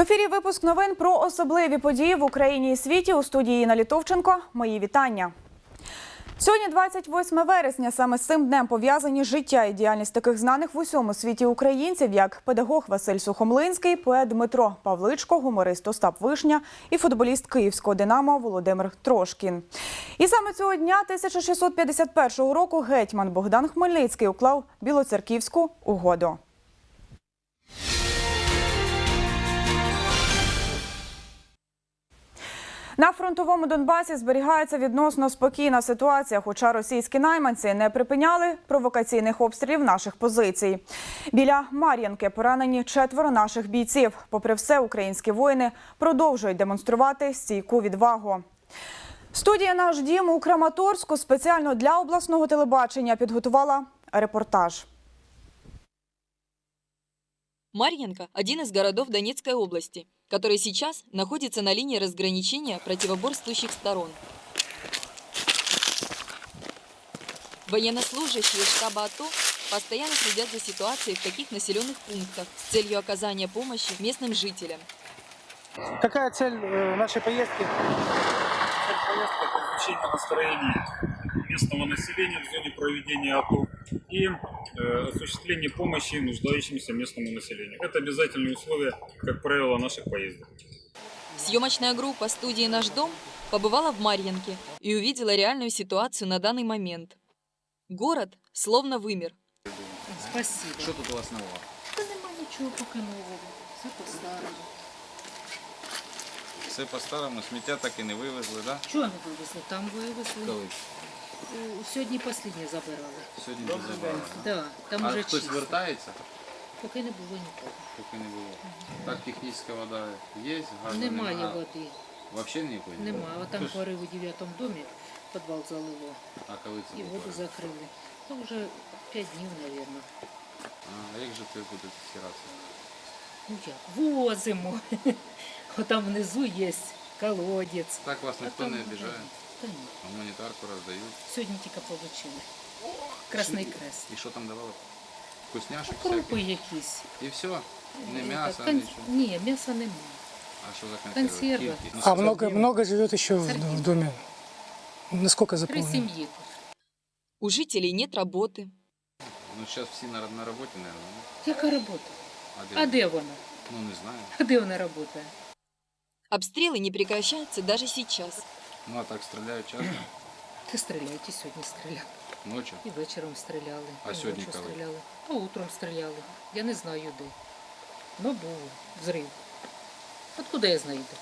ефірі випуск новин про особливі події в Україні і світі у студії Інна Літовченко. Мої вітання. Сьогодні 28 вересня. Саме з цим днем пов'язані життя і діяльність таких знаних в усьому світі українців, як педагог Василь Сухомлинський, поет Дмитро Павличко, гуморист Остап Вишня і футболіст Київського Динамо Володимир Трошкін. І саме цього дня 1651 року гетьман Богдан Хмельницький уклав білоцерківську угоду. На фронтовому Донбасі зберігається відносно спокійна ситуація, хоча російські найманці не припиняли провокаційних обстрілів наших позицій. Біля Мар'янки поранені четверо наших бійців. Попри все, українські воїни продовжують демонструвати стійку відвагу. Студія наш дім у Краматорську спеціально для обласного телебачення підготувала репортаж. Марьинка – один из городов Донецкой области, который сейчас находится на линии разграничения противоборствующих сторон. Военнослужащие штаба АТО постоянно следят за ситуацией в таких населенных пунктах с целью оказания помощи местным жителям. Какая цель э, нашей поездки? Цель поездки – это изучение настроения местного населения в зоне проведения АТО и э, осуществление помощи нуждающимся местному населению. Это обязательные условия, как правило, наших поездок. Съемочная группа студии «Наш дом» побывала в Марьинке и увидела реальную ситуацию на данный момент. Город словно вымер. Спасибо. Що тут у вас нового? Та нема нічого поки нового. Все по-старому. Все по-старому, сміття так і не вивезли, да? Чого не вивезли? Там вивезли. Коли? У- Сьогодні останнє забирали. Сьогодні не забрали. Да, там А хтось чисто. вертається? Поки не було нікого. Поки не було. Так технічна вода є, газу Немає немає. води. Взагалі ніякої? Нема. А там Тож- порив у 9 домі підвал залило. А коли це І було? воду закрили. Це вже 5 днів, мабуть. А, а як же ви будете стиратися? Ну як? Возимо. Отам внизу є колодець. Так вас ніхто не обіжає? Та ні. Гуманітарку роздають. Сьогодні тільки отримали. Красний крест. І що там давали? Вкусняшок Крупи всяких? якісь. І все? Не Е, м'ясо, кон- нічого. Ні, м'яса немає. А що за консерви? Консерви. Кільки? Ну, А много, много живет еще в, Сергей. в доме? Насколько Три заполнено? сім'ї. У жителей нет работы. Ну, зараз всі на, на роботі, мабуть. Яка робота? А де? А де вона? Ну, не знаю. А де вона працює? Обстрелы не прекращаются даже сейчас. Ну, а так стріляють часто. Ти стріляють, і сьогодні стріляли. Ночі. І вечором стріляли. А і сьогодні ночі коли? стріляли. А утром стріляли. Я не знаю де. Ну був взрив. Откуда я знаю де?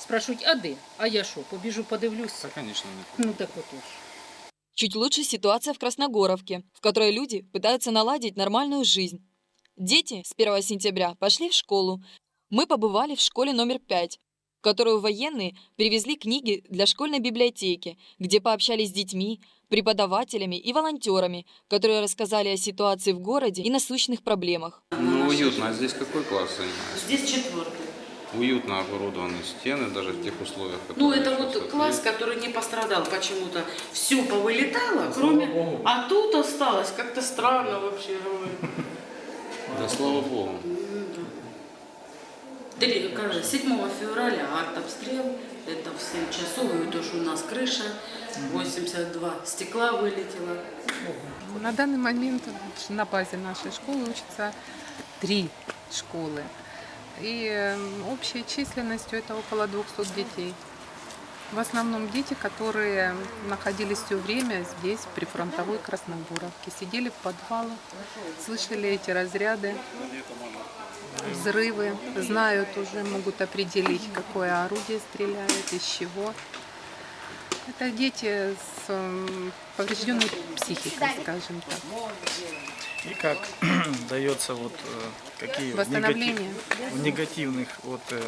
Спрашують, а де? А я що, побіжу, подивлюся? Та, звісно, не Ну так отож. Чуть лучше ситуация в Красногоровке, в которой люди пытаются наладить нормальную жизнь. Дети с 1 сентября пошли в школу. Мы побывали в школе номер 5, в которую военные привезли книги для школьной библиотеки, где пообщались с детьми, преподавателями и волонтерами, которые рассказали о ситуации в городе и насущных проблемах. Ну, уютно. А здесь какой класс занимается? Здесь четвертый. Уютно оборудованы стены, даже в тех условиях, которые Ну, это вот вот класс, который не пострадал почему-то. Все повылетало, кроме... А тут осталось как-то странно вообще. Да, слава богу. Три- как 7 февраля артобстрел. Это в 7 часов. И то, что у нас крыша. 82 стекла вылетело. На данный момент на базе нашей школы учатся три школы. И э, общей численностью это около 200 детей. В основном дети, которые находились все время здесь, при фронтовой Красногоровке, сидели в подвалах, слышали эти разряды, взрывы, знают уже, могут определить, какое орудие стреляет, из чего. Это дети с поврежденной психикой, скажем так. И как дается вот э, какие Восстановление. в негативных вот э,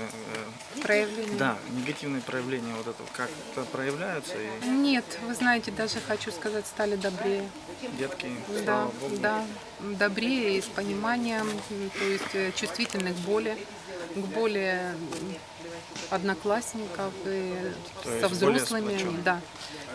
э, Проявление. да негативные проявления вот этого как это проявляются и Нет, вы знаете, даже хочу сказать, стали добрее. детки Да, богу да, добрее и с пониманием, то есть чувствительны к боли, к боли одноклассников, и То со взрослыми, да,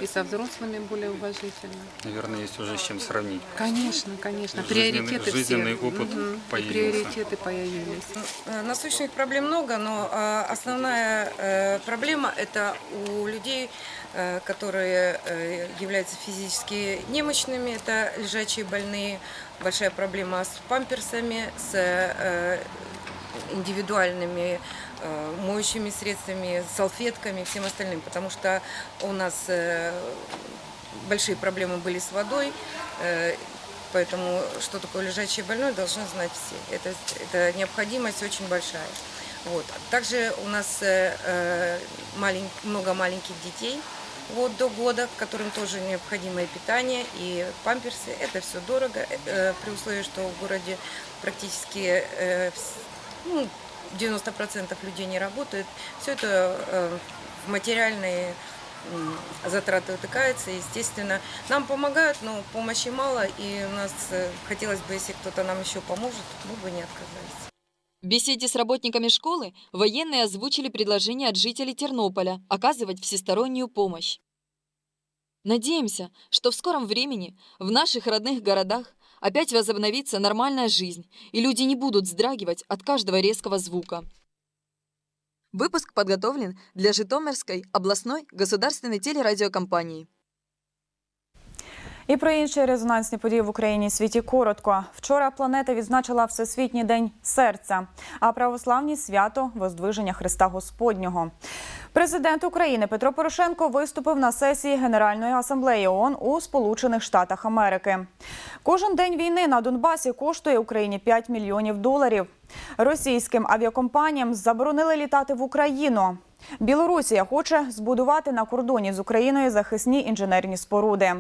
и со взрослыми более уважительно. Наверное, есть уже с чем сравнить. Конечно, конечно. Жизненный- Приоритеты жизненный все. опыт. И появился. приоритеты появились. Э, Насущных проблем много, но э, основная э, проблема это у людей, э, которые являются физически немощными, это лежачие больные, большая проблема с памперсами, с индивидуальными э, моющими средствами, салфетками всем остальным, потому что у нас э, большие проблемы были с водой, э, Поэтому что такое лежачий больной, должны знать все. Это, это необходимость очень большая. Вот. Также у нас э, э, малень- много маленьких детей вот, до года, которым тоже необходимое питание и памперсы. Это все дорого, э, при условии, что в городе практически э, ну, 90% людей не работают. Все это э, в материальные затраты утыкаются, естественно. Нам помогают, но помощи мало, и у нас э, хотелось бы, если кто-то нам еще поможет, мы бы не отказались. В беседе с работниками школы военные озвучили предложение от жителей Тернополя оказывать всестороннюю помощь. Надеемся, что в скором времени в наших родных городах опять возобновится нормальная жизнь, и люди не будут вздрагивать от каждого резкого звука. Выпуск подготовлен для Житомирской областной государственной телерадиокомпании. І про інші резонансні події в Україні і світі коротко. Вчора планета відзначила Всесвітній день серця, а православні свято Воздвиження Христа Господнього. Президент України Петро Порошенко виступив на сесії Генеральної асамблеї ООН у Сполучених Штатах Америки. Кожен день війни на Донбасі коштує Україні 5 мільйонів доларів. Російським авіакомпаніям заборонили літати в Україну. Білорусія хоче збудувати на кордоні з Україною захисні інженерні споруди.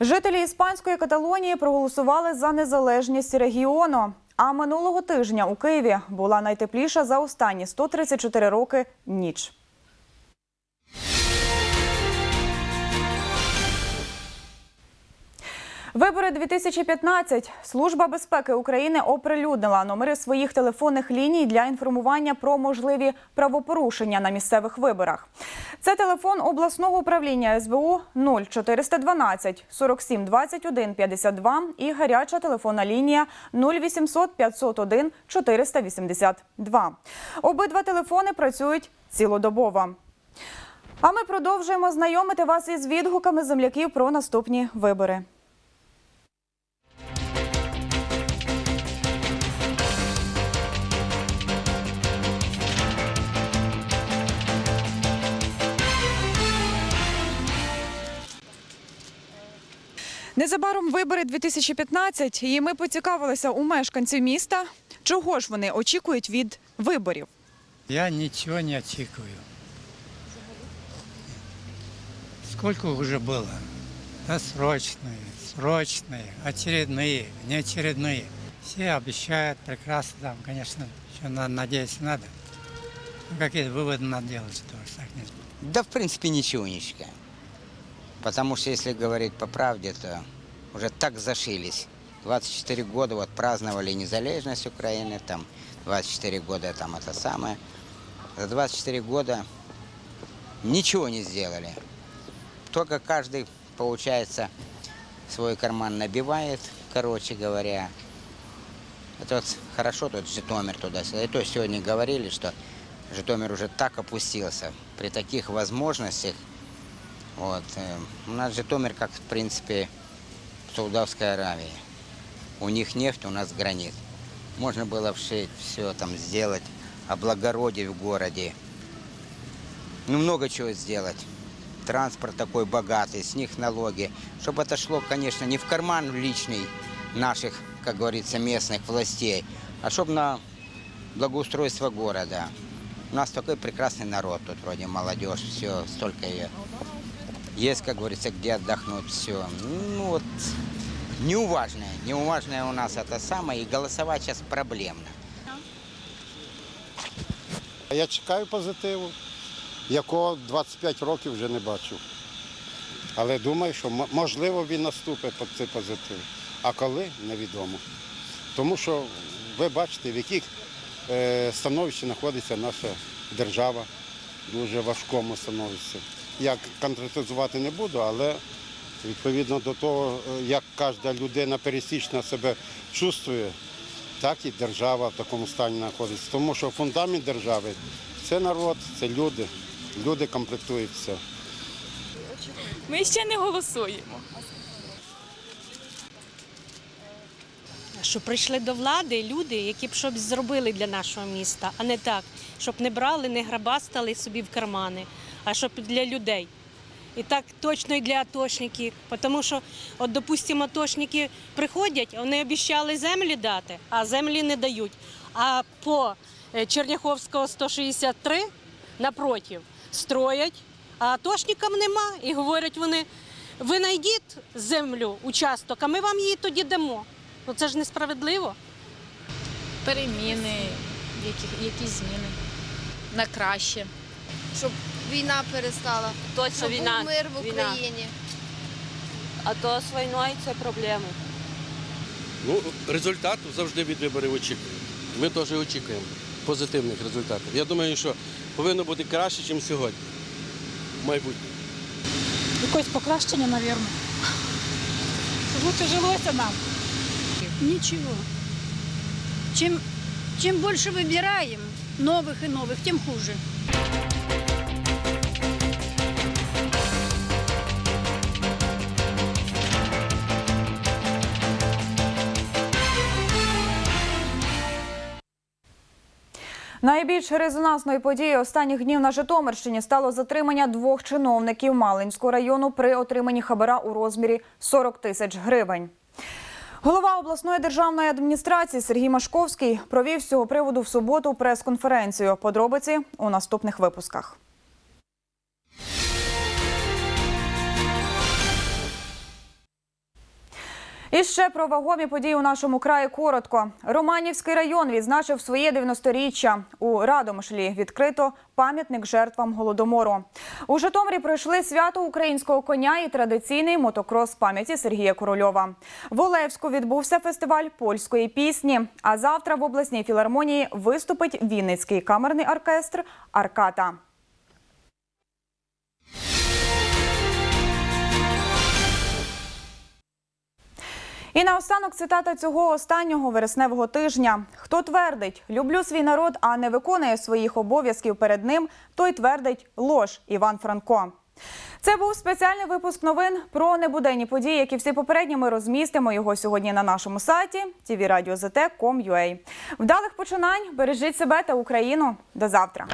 Жителі іспанської Каталонії проголосували за незалежність регіону. А минулого тижня у Києві була найтепліша за останні 134 роки ніч. Вибори 2015. Служба безпеки України оприлюднила номери своїх телефонних ліній для інформування про можливі правопорушення на місцевих виборах. Це телефон обласного управління СБУ 0412 47 21 52 і гаряча телефонна лінія 0800 501 482. Обидва телефони працюють цілодобово. А ми продовжуємо знайомити вас із відгуками земляків про наступні вибори. Незабаром вибори 2015, і ми поцікавилися у мешканців міста, чого ж вони очікують від виборів. Я ничего не очікую. Сколько уже было? Досрочные, срочные, очередные, неочередные. Все обещают прекрасно, там, конечно, еще надо, надеяться надо. Ну, какие выводы надо делать, что уж так нет. Да, в принципе, ничего не считаю. Потому что, если говорить по правде, то уже так зашились. 24 года вот праздновали незалежность Украины, там 24 года там это самое. За 24 года ничего не сделали. Только каждый, получается, свой карман набивает, короче говоря. Это вот хорошо тут Житомир туда-сюда. И то сегодня говорили, что Житомир уже так опустился при таких возможностях. Вот. э, У нас Житомир, как в принципе, Саудовская Аравия. У них нефть, у нас гранит. Можно было все, все там сделать, облагородить в городе. Ну, много чего сделать. Транспорт такой богатый, с них налоги. Чтобы это шло, конечно, не в карман личный наших, как говорится, местных властей, а чтобы на благоустройство города. У нас такой прекрасный народ тут, вроде молодежь, все, столько ее. Есть, как говорится, где отдохнуть, все. Ну вот, неуважное, неуважное у нас это самое, и голосовать сейчас проблемно. Я чекаю позитиву, якого 25 років вже не бачу. Але думаю, що можливо він наступить по цей позитив. А коли невідомо. Тому що ви бачите, в яких е, становищі знаходиться наша держава. дуже важкому становищі. Я конкретизувати не буду, але відповідно до того, е, як кожна людина пересічна себе чувствує, так і держава в такому стані знаходиться. Тому що фундамент держави це народ, це люди. Люди комплектують все. Ми ще не голосуємо. Щоб прийшли до влади люди, які б щось зробили для нашого міста, а не так, щоб не брали, не грабастали собі в кармани, а щоб для людей. І так точно і для атошників. Тому що, от, допустимо, атошники приходять, вони обіцяли землі дати, а землі не дають. А по е, Черняховського 163 напротив строять, а атошникам нема. І говорять вони, ви знайдіть землю, участок, а ми вам її тоді дамо. Ну це ж несправедливо. Переміни, які, якісь зміни на краще щоб війна перестала, Точно щоб війна. був мир в війна. Україні. А то з війною це проблеми. Ну, результату завжди від виборів очікуємо. Ми теж очікуємо позитивних результатів. Я думаю, що повинно бути краще, ніж сьогодні. В майбутньому. Якось покращення, мабуть. Щоб лучше жилося нам. Ничего. Чем, чем больше выбираем новых и новых, тем хуже. Найбільш резонансною подією останніх днів на Житомирщині стало затримання двох чиновників Малинського району при отриманні хабара у розмірі 40 тисяч гривень. Голова обласної державної адміністрації Сергій Машковський провів з цього приводу в суботу прес-конференцію. Подробиці у наступних випусках. І ще про вагомі події у нашому краї коротко. Романівський район відзначив своє 90-річчя. У Радомишлі відкрито пам'ятник жертвам голодомору. У Житомирі пройшли свято українського коня і традиційний мотокрос пам'яті Сергія Корольова. В Олевську відбувся фестиваль польської пісні. А завтра в обласній філармонії виступить Вінницький камерний оркестр Арката. І наостанок цитата цього останнього вересневого тижня. Хто твердить люблю свій народ, а не виконує своїх обов'язків перед ним, той твердить лож Іван Франко. Це був спеціальний випуск новин про небуденні події, які всі попередні ми розмістимо його сьогодні на нашому сайті tvradio.zt.com.ua. Вдалих починань, бережіть себе та Україну. До завтра.